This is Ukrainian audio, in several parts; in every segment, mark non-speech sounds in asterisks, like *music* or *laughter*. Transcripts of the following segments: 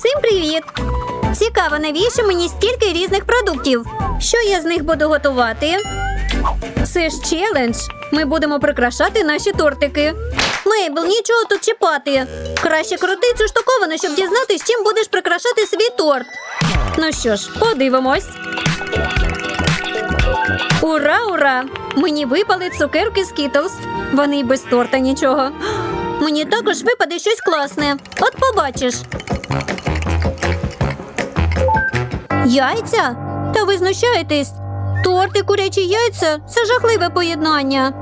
Всім привіт! Цікаво, навіщо мені стільки різних продуктів? Що я з них буду готувати? Це ж челендж. Ми будемо прикрашати наші тортики. Мейбл, нічого тут чіпати. Краще крути цю штуковину, щоб дізнатися, чим будеш прикрашати свій торт. Ну що ж, подивимось. Ура, ура! Мені випали цукерки Skittles. Вони й без торта нічого. Мені також випаде щось класне. От побачиш. Яйця? Та ви знущаєтесь. Торт і курячі яйця це жахливе поєднання.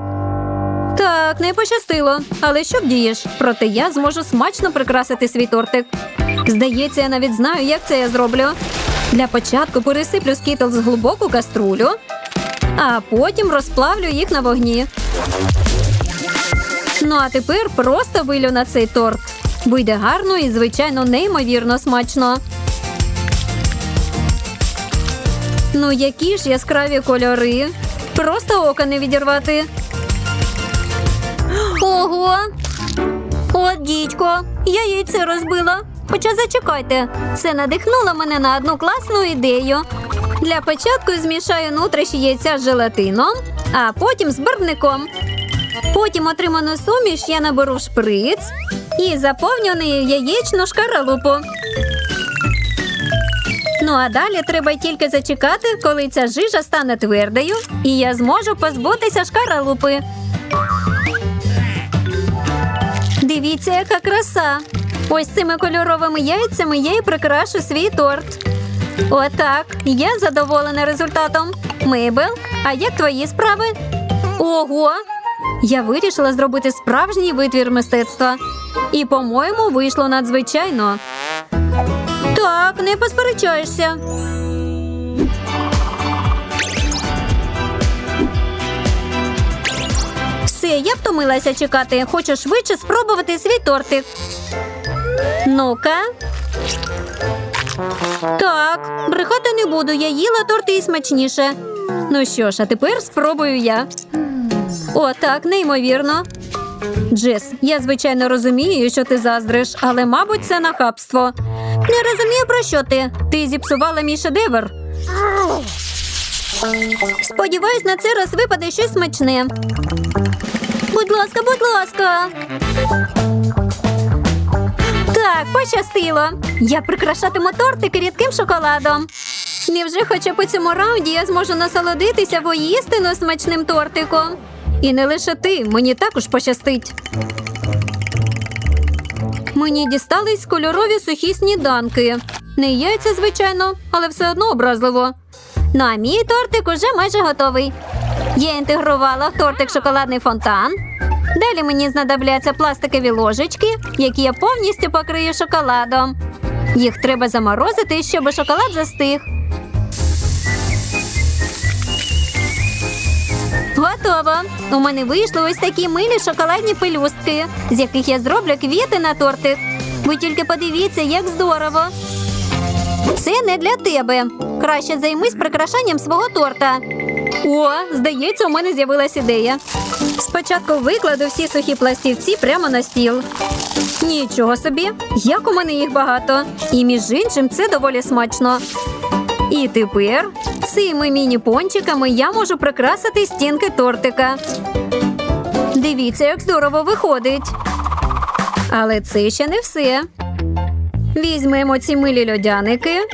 Так, не пощастило. Але що вдієш? Проте я зможу смачно прикрасити свій тортик. Здається, я навіть знаю, як це я зроблю. Для початку пересиплю скітлз в глибоку каструлю, а потім розплавлю їх на вогні. Ну а тепер просто вилю на цей торт. Вийде гарно і, звичайно, неймовірно смачно. Ну, які ж яскраві кольори. Просто ока не відірвати. Ого! От дідько, я яйце розбила. Хоча зачекайте, це надихнуло мене на одну класну ідею. Для початку змішаю нутріші яйця з желатином, а потім з барвником. Потім отриману суміш я наберу шприц і заповню нею яєчну шкаралупу. Ну а далі треба тільки зачекати, коли ця жижа стане твердою, і я зможу позбутися шкаралупи. Дивіться, яка краса! Ось цими кольоровими яйцями я і прикрашу свій торт. Отак, я задоволена результатом. Мейбел, а як твої справи? Ого! Я вирішила зробити справжній витвір мистецтва. І, по-моєму, вийшло надзвичайно. Так, не посперечаєшся. Все, я втомилася чекати. Хочу швидше спробувати свій тортик. Ну-ка. Так, брехати не буду. Я їла торти і смачніше. Ну що ж, а тепер спробую я. О, так, неймовірно. Джес, я звичайно розумію, що ти заздриш, але, мабуть, це нахабство. Не розумію, про що ти. Ти зіпсувала мій шедевр. Сподіваюсь, на цей раз випаде щось смачне. Будь ласка, будь ласка. Так, пощастило. Я прикрашатиму тортики рідким шоколадом. Невже хоча по цьому раунді я зможу насолодитися воїстину смачним тортиком? І не лише ти, мені також пощастить. Мені дістались кольорові сухі сніданки. Не яйця, звичайно, але все одно образливо. Ну а мій тортик уже майже готовий. Я інтегрувала в тортик шоколадний фонтан. Далі мені знадобляться пластикові ложечки, які я повністю покрию шоколадом. Їх треба заморозити, щоб шоколад застиг. Готово. У мене вийшли ось такі милі шоколадні пелюстки, з яких я зроблю квіти на тортик. Ви тільки подивіться, як здорово. Це не для тебе. Краще займись прикрашанням свого торта. О, здається, у мене з'явилась ідея. Спочатку викладу всі сухі пластівці прямо на стіл. Нічого собі, як у мене їх багато. І між іншим це доволі смачно. І тепер цими міні-пончиками я можу прикрасити стінки тортика. Дивіться, як здорово виходить. Але це ще не все. Візьмемо ці милі льодяники.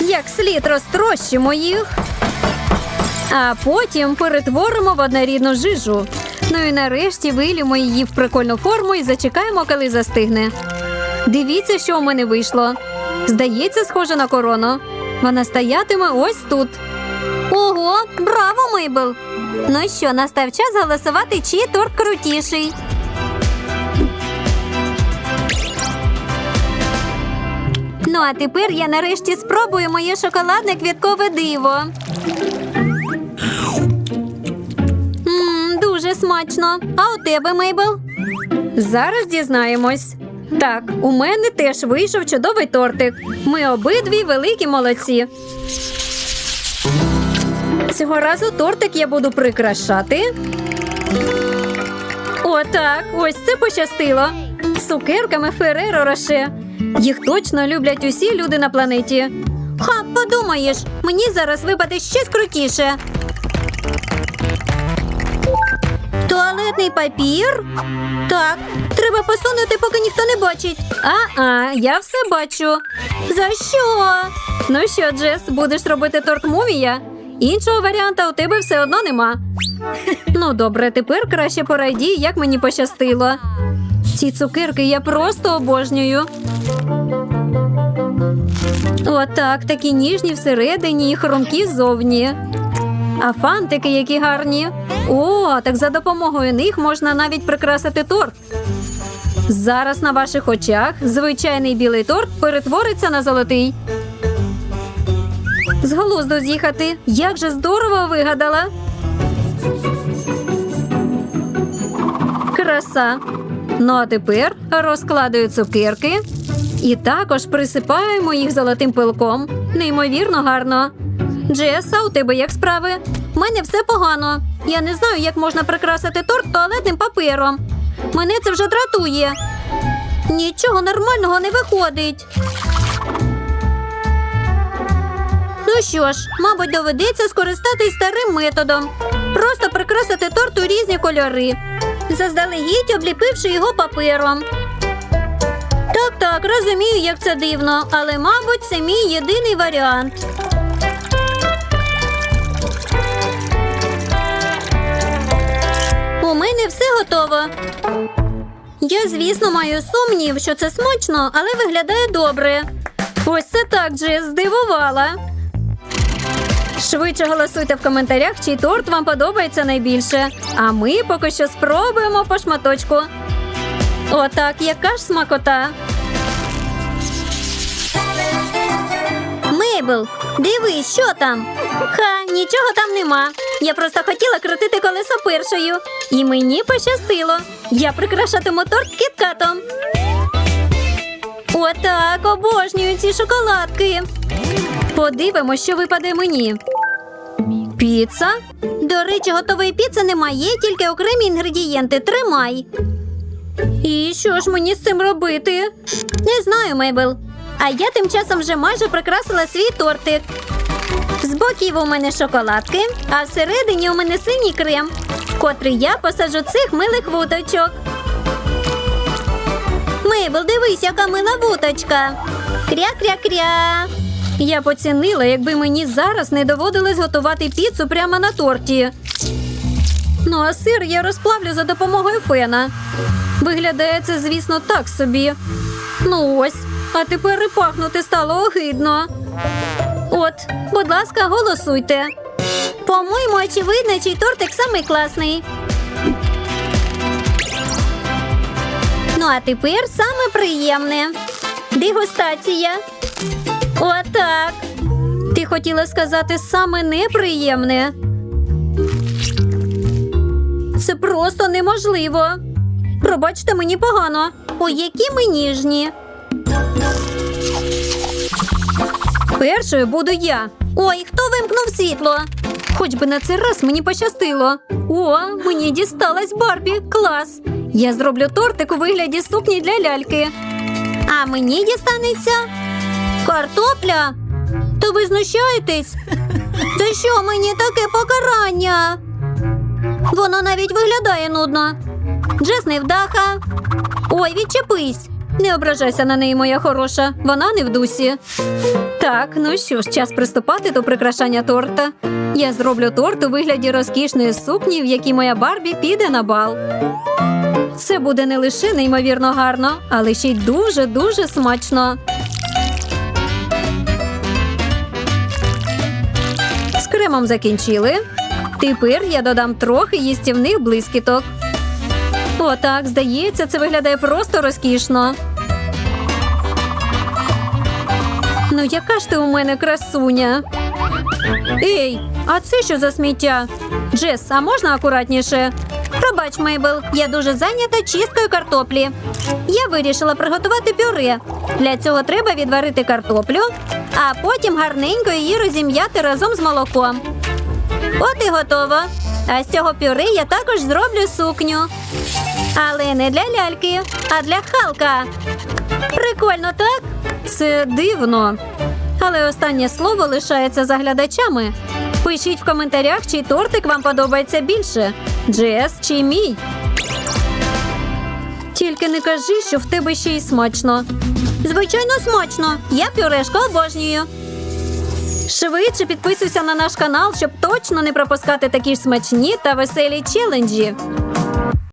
Як слід розтрощимо їх. А потім перетворимо в однорідну жижу. Ну і нарешті вилімо її в прикольну форму і зачекаємо, коли застигне. Дивіться, що у мене вийшло. Здається, схоже на корону. Вона стоятиме ось тут. Ого, браво, Мейбл! Ну що, настав час голосувати, чий торт крутіший. Ну, а тепер я нарешті спробую моє шоколадне квіткове диво. Мм, дуже смачно. А у тебе, Мейбл? Зараз дізнаємось. Так, у мене теж вийшов чудовий тортик. Ми обидві великі молодці. Цього разу тортик я буду прикрашати. Отак, ось це пощастило. Цукерками Фереро Роше. Їх точно люблять усі люди на планеті. Ха, подумаєш, мені зараз випаде щось крутіше. Туалетний папір? Так, треба посунути, ніхто не бачить. А-а, я все бачу. За що? Ну що, Джес, будеш робити торт мумія? Іншого варіанта у тебе все одно нема. *laughs* Ну, добре, тепер краще порайді, як мені пощастило. Ці цукерки я просто обожнюю. Отак, такі ніжні всередині і хрумкі ззовні. А фантики які гарні. О, так за допомогою них можна навіть прикрасити торт. Зараз на ваших очах звичайний білий торт перетвориться на золотий. З глузду з'їхати. Як же здорово вигадала. Краса. Ну а тепер розкладаю цукерки і також присипаємо їх золотим пилком. Неймовірно гарно. Джес, а у тебе як справи? У мене все погано. Я не знаю, як можна прикрасити торт туалетним папером. Мене це вже дратує. Нічого нормального не виходить. Ну що ж, мабуть, доведеться скористатись старим методом. Просто прикрасити торт у різні кольори, заздалегідь обліпивши його папером. Так, так, розумію, як це дивно, але, мабуть, це мій єдиний варіант. Мене все готово. Я, звісно, маю сумнів, що це смачно, але виглядає добре. Ось це так, Джес, здивувала. Швидше голосуйте в коментарях, чий торт вам подобається найбільше. А ми поки що спробуємо по шматочку. Отак, яка ж смакота. Мейбл, дивись, що там. Ха, нічого там нема. Я просто хотіла крутити колесо першою. І мені пощастило. Я прикрашатиму торт кіткатом. Отак, обожнюю ці шоколадки. Подивимось, що випаде мені. Піца? До речі, готової піци немає, тільки окремі інгредієнти. Тримай. І що ж мені з цим робити? Не знаю, Мейбл. А я тим часом вже майже прикрасила свій тортик. З боків у мене шоколадки, а всередині у мене синій крем, в котрий я посаджу цих милих вуточок. Мейбл, дивись, яка мила вуточка. Кря-кря-кря. Я поцінила, якби мені зараз не доводилось готувати піцу прямо на торті. Ну, а сир я розплавлю за допомогою фена. Виглядає це, звісно, так собі. Ну ось, а тепер і пахнути стало огидно. От, будь ласка, голосуйте. По-моєму, очевидно, чий тортик самий класний. Ну, а тепер саме приємне. Дегустація. Отак. Ти хотіла сказати саме неприємне. Це просто неможливо. Пробачте мені погано. Ой, які ми ніжні. Першою буду я. Ой, хто вимкнув світло? Хоч би на цей раз мені пощастило. О, мені дісталась Барбі. Клас. Я зроблю тортик у вигляді сукні для ляльки. А мені дістанеться картопля. То ви знущаєтесь? За що мені таке покарання? Воно навіть виглядає нудно. Джес невдаха. Ой, відчепись. Не ображайся на неї, моя хороша. Вона не в дусі. Так, ну що ж, час приступати до прикрашання торта. Я зроблю торт у вигляді розкішної сукні, в якій моя Барбі піде на бал. Це буде не лише неймовірно гарно, але ще й дуже-дуже смачно. З кремом закінчили. Тепер я додам трохи їстівних блискіток. Отак, здається, це виглядає просто розкішно. Ну, яка ж ти у мене красуня? Ей, а це що за сміття? Джес, а можна акуратніше? Пробач, Мейбл, я дуже зайнята чисткою картоплі. Я вирішила приготувати пюре. Для цього треба відварити картоплю, а потім гарненько її розім'яти разом з молоком. От і готово. А з цього пюре я також зроблю сукню. Але не для ляльки, а для Халка. Прикольно, так? Це дивно. Але останнє слово лишається за глядачами. Пишіть в коментарях, чий тортик вам подобається більше. Джес чи мій. Тільки не кажи, що в тебе ще й смачно. Звичайно, смачно. Я пюрешку обожнюю. Швидше підписуйся на наш канал, щоб точно не пропускати такі ж смачні та веселі челенджі.